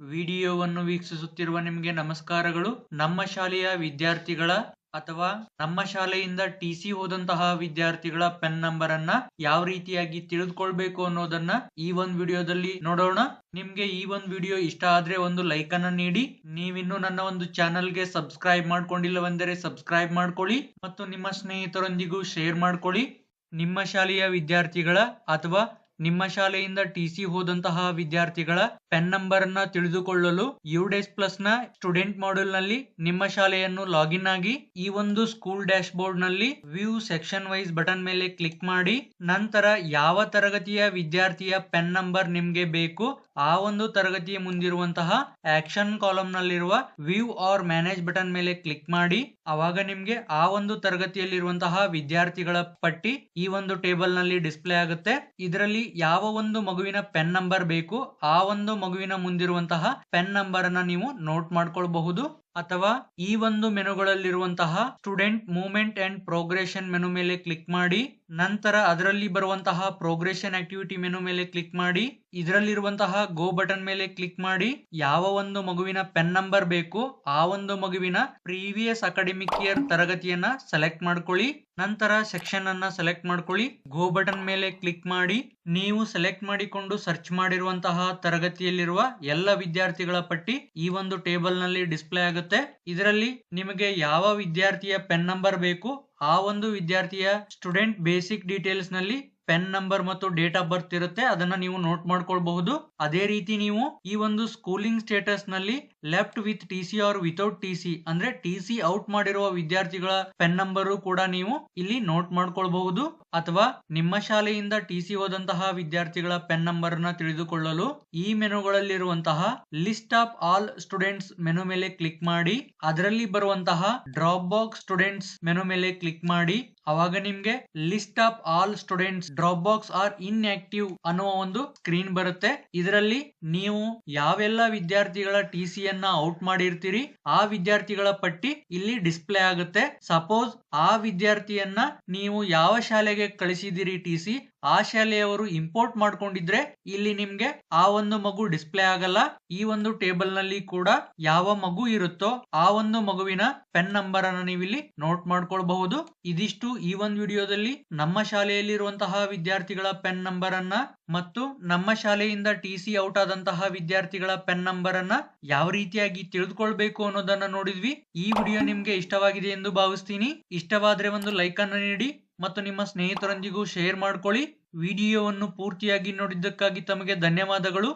ವಿಡಿಯೋವನ್ನು ವೀಕ್ಷಿಸುತ್ತಿರುವ ನಿಮಗೆ ನಮಸ್ಕಾರಗಳು. ನಮ್ಮ ಶಾಲೆಯ ವಿದ್ಯಾರ್ಥಿಗಳ ಅಥವಾ ನಮ್ಮ ಶಾಲೆಯಿಂದ ಟಿ ಸಿ ಹೋದಂತಹ ವಿದ್ಯಾರ್ಥಿಗಳ ಪೆನ್ ನಂಬರ್ ಅನ್ನ ಯಾವ ರೀತಿಯಾಗಿ ತಿಳಿದುಕೊಳ್ಬೇಕು ಅನ್ನೋದನ್ನ ಈ ಒಂದು ವಿಡಿಯೋದಲ್ಲಿ ನೋಡೋಣ. ನಿಮ್ಗೆ ಈ ಒಂದು ವಿಡಿಯೋ ಇಷ್ಟ ಆದ್ರೆ ಒಂದು ಲೈಕ್ ಅನ್ನ ನೀಡಿ. ನೀವಿನ್ನೂ ನನ್ನ ಒಂದು ಚಾನಲ್ಗೆ ಸಬ್ಸ್ಕ್ರೈಬ್ ಮಾಡ್ಕೊಂಡಿಲ್ಲವೆಂದರೆ ಸಬ್ಸ್ಕ್ರೈಬ್ ಮಾಡ್ಕೊಳ್ಳಿ ಮತ್ತು ನಿಮ್ಮ ಸ್ನೇಹಿತರೊಂದಿಗೂ ಶೇರ್ ಮಾಡ್ಕೊಳ್ಳಿ. ನಿಮ್ಮ ಶಾಲೆಯ ವಿದ್ಯಾರ್ಥಿಗಳ ಅಥವಾ ನಿಮ್ಮ ಶಾಲೆಯಿಂದ ಟಿಸಿ ಹೋದಂತಹ ವಿದ್ಯಾರ್ಥಿಗಳ ಪೆನ್ ನಂಬರ್ ಅನ್ನ ತಿಳಿದುಕೊಳ್ಳಲು ಯುಡೇಸ್ ಪ್ಲಸ್ನ ಸ್ಟೂಡೆಂಟ್ ಮಾಡ್ಯೂಲ್ನಲ್ಲಿ ನಿಮ್ಮ ಶಾಲೆಯನ್ನು ಲಾಗಿನ್ ಆಗಿ ಈ ಒಂದು ಸ್ಕೂಲ್ ಡ್ಯಾಶ್ ಬೋರ್ಡ್ನಲ್ಲಿ ವ್ಯೂ ಸೆಕ್ಷನ್ ವೈಸ್ ಬಟನ್ ಮೇಲೆ ಕ್ಲಿಕ್ ಮಾಡಿ, ನಂತರ ಯಾವ ತರಗತಿಯ ವಿದ್ಯಾರ್ಥಿಯ ಪೆನ್ ನಂಬರ್ ನಿಮ್ಗೆ ಬೇಕು, ಆ ಒಂದು ತರಗತಿಯ ಮುಂದಿರುವಂತಹ ಆಕ್ಷನ್ ಕಾಲಮ್ ನಲ್ಲಿರುವ ವ್ಯೂ ಆರ್ ಮ್ಯಾನೇಜ್ ಬಟನ್ ಮೇಲೆ ಕ್ಲಿಕ್ ಮಾಡಿ ಅವಾಗ ನಿಮ್ಗೆ ಆ ಒಂದು ತರಗತಿಯಲ್ಲಿರುವಂತಹ ವಿದ್ಯಾರ್ಥಿಗಳ ಪಟ್ಟಿ ಈ ಒಂದು ಟೇಬಲ್ನಲ್ಲಿ ಡಿಸ್ಪ್ಲೇ ಆಗುತ್ತೆ. ಇದರಲ್ಲಿ ಯಾವ ಒಂದು ಮಗುವಿನ ಪೆನ್ ನಂಬರ್ ಬೇಕು, ಆ ಒಂದು ಮಗುವಿನ ಮುಂದಿರುವಂತಹ ಪೆನ್ ನಂಬರ್ ಅನ್ನ ನೀವು ನೋಟ್ ಮಾಡ್ಕೊಳ್ಬಹುದು. ಅಥವಾ ಈ ಒಂದು ಮೆನುಗಳಲ್ಲಿರುವಂತಹ student movement and progression menu ಮೇಲೆ ಕ್ಲಿಕ್ ಮಾಡಿ, ನಂತರ ಅದರಲ್ಲಿ ಬರುವಂತಹ ಪ್ರೋಗ್ರೆಷನ್ ಆಕ್ಟಿವಿಟಿ ಮೆನು ಮೇಲೆ ಕ್ಲಿಕ್ ಮಾಡಿ, ಇದರಲ್ಲಿರುವಂತಹ ಗೋ ಬಟನ್ ಮೇಲೆ ಕ್ಲಿಕ್ ಮಾಡಿ, ಯಾವ ಒಂದು ಮಗುವಿನ ಪೆನ್ ನಂಬರ್ ಬೇಕು, ಆ ಒಂದು ಮಗುವಿನ ಪ್ರೀವಿಯಸ್ ಅಕಾಡೆಮಿಕ್ ಇಯರ್ ತರಗತಿಯನ್ನ ಸೆಲೆಕ್ಟ್ ಮಾಡ್ಕೊಳ್ಳಿ, ನಂತರ ಸೆಕ್ಷನ್ ಅನ್ನ ಸೆಲೆಕ್ಟ್ ಮಾಡ್ಕೊಳ್ಳಿ, ಗೋ ಬಟನ್ ಮೇಲೆ ಕ್ಲಿಕ್ ಮಾಡಿ, ನೀವು ಸೆಲೆಕ್ಟ್ ಮಾಡಿಕೊಂಡು ಸರ್ಚ್ ಮಾಡಿರುವಂತಹ ತರಗತಿಯಲ್ಲಿರುವ ಎಲ್ಲ ವಿದ್ಯಾರ್ಥಿಗಳ ಪಟ್ಟಿ ಈ ಒಂದು ಟೇಬಲ್ನಲ್ಲಿ ಡಿಸ್ಪ್ಲೇ ಆಗುತ್ತೆ ಇದರಲ್ಲಿ ನಿಮಗೆ ಯಾವ ವಿದ್ಯಾರ್ಥಿಯ ಪೆನ್ ನಂಬರ್ ಬೇಕು ಆ ಒಂದು ವಿದ್ಯಾರ್ಥಿಯ ಸ್ಟೂಡೆಂಟ್ ಬೇಸಿಕ್ ಡೀಟೇಲ್ಸ್ನಲ್ಲಿ ಪೆನ್ ನಂಬರ್ ಮತ್ತು ಡೇಟ್ ಆಫ್ ಬರ್ತ್ ಇರುತ್ತೆ, ಅದನ್ನ ನೀವು ನೋಟ್ ಮಾಡ್ಕೊಳ್ಬಹುದು. ಅದೇ ರೀತಿ ನೀವು ಈ ಒಂದು schooling ಸ್ಟೇಟಸ್ನಲ್ಲಿ left with T C or without T C ಅಂದ್ರೆ ಟಿ ಸಿ ಔಟ್ ಮಾಡಿರುವ ವಿದ್ಯಾರ್ಥಿಗಳ ಪೆನ್ ನಂಬರ್ ಕೂಡ ನೀವು ಇಲ್ಲಿ ನೋಟ್ ಮಾಡ್ಕೊಳ್ಬಹುದು. ಅಥವಾ ನಿಮ್ಮ ಶಾಲೆಯಿಂದ ಟಿ ಸಿ ಹೋದಂತಹ ವಿದ್ಯಾರ್ಥಿಗಳ ಪೆನ್ ನಂಬರ್ನ ತಿಳಿದುಕೊಳ್ಳಲು ಈ ಮೆನುಗಳಲ್ಲಿರುವಂತಹ list of all students menu ಮೇಲೆ ಕ್ಲಿಕ್ ಮಾಡಿ, ಅದರಲ್ಲಿ ಬರುವಂತಹ ಡ್ರಾಪ್ ಬಾಕ್ಸ್ ಸ್ಟೂಡೆಂಟ್ಸ್ ಮೆನು ಮೇಲೆ ಕ್ಲಿಕ್ ಮಾಡಿ, ಅವಾಗ ನಿಮ್ಗೆ list of all students drop box are inactive ಅನ್ನುವ ಒಂದು ಸ್ಕ್ರೀನ್ ಬರುತ್ತೆ. ಇದರಲ್ಲಿ ನೀವು ಯಾವೆಲ್ಲ ವಿದ್ಯಾರ್ಥಿಗಳ ಟಿ ಸಿ ಯನ್ನ ಔಟ್ ಮಾಡಿರ್ತೀರಿ, ಆ ವಿದ್ಯಾರ್ಥಿಗಳ ಪಟ್ಟಿ ಇಲ್ಲಿ ಡಿಸ್ಪ್ಲೇ ಆಗುತ್ತೆ. ಸಪೋಸ್ ಆ ವಿದ್ಯಾರ್ಥಿಯನ್ನ ನೀವು ಯಾವ ಶಾಲೆಗೆ ಕಳಿಸಿದಿರಿ ಟಿ ಸಿ ಆ ಶಾಲೆಯವರು ಇಂಪೋರ್ಟ್ ಮಾಡ್ಕೊಂಡಿದ್ರೆ ಇಲ್ಲಿ ನಿಮ್ಗೆ ಆ ಒಂದು ಮಗು ಡಿಸ್ಪ್ಲೇ ಆಗಲ್ಲ. ಈ ಒಂದು ಟೇಬಲ್ನಲ್ಲಿ ಕೂಡ ಯಾವ ಮಗು ಇರುತ್ತೋ ಆ ಒಂದು ಮಗುವಿನ ಪೆನ್ ನಂಬರ್ ಅನ್ನ ನೀವು ಇಲ್ಲಿ ನೋಟ್ ಮಾಡ್ಕೊಳ್ಬಹುದು. ಇದಿಷ್ಟು ಈ ಒಂದು ವಿಡಿಯೋದಲ್ಲಿ ನಮ್ಮ ಶಾಲೆಯಲ್ಲಿರುವಂತಹ ವಿದ್ಯಾರ್ಥಿಗಳ ಪೆನ್ ನಂಬರ್ ಅನ್ನ ಮತ್ತು ನಮ್ಮ ಶಾಲೆಯಿಂದ ಟಿ ಸಿ ಔಟ್ ಆದಂತಹ ವಿದ್ಯಾರ್ಥಿಗಳ ಪೆನ್ ನಂಬರ್ ಅನ್ನ ಯಾವ ರೀತಿಯಾಗಿ ತಿಳಿದುಕೊಳ್ಬೇಕು ಅನ್ನೋದನ್ನ ನೋಡಿದ್ವಿ. ಈ ವಿಡಿಯೋ ನಿಮ್ಗೆ ಇಷ್ಟವಾಗಿದೆ ಎಂದು ಭಾವಿಸ್ತೀನಿ. ಇಷ್ಟವಾದ್ರೆ ಒಂದು ಲೈಕ್ ಅನ್ನು ನೀಡಿ. ಮತ್ತು ನಿಮ್ಮ ಸ್ನೇಹಿತರೊಂದಿಗೂ ಶೇರ್ ಮಾಡ್ಕೊಳ್ಳಿ. ವಿಡಿಯೋವನ್ನು ಪೂರ್ತಿಯಾಗಿ ನೋಡಿದ್ದಕ್ಕಾಗಿ ತಮಗೆ ಧನ್ಯವಾದಗಳು.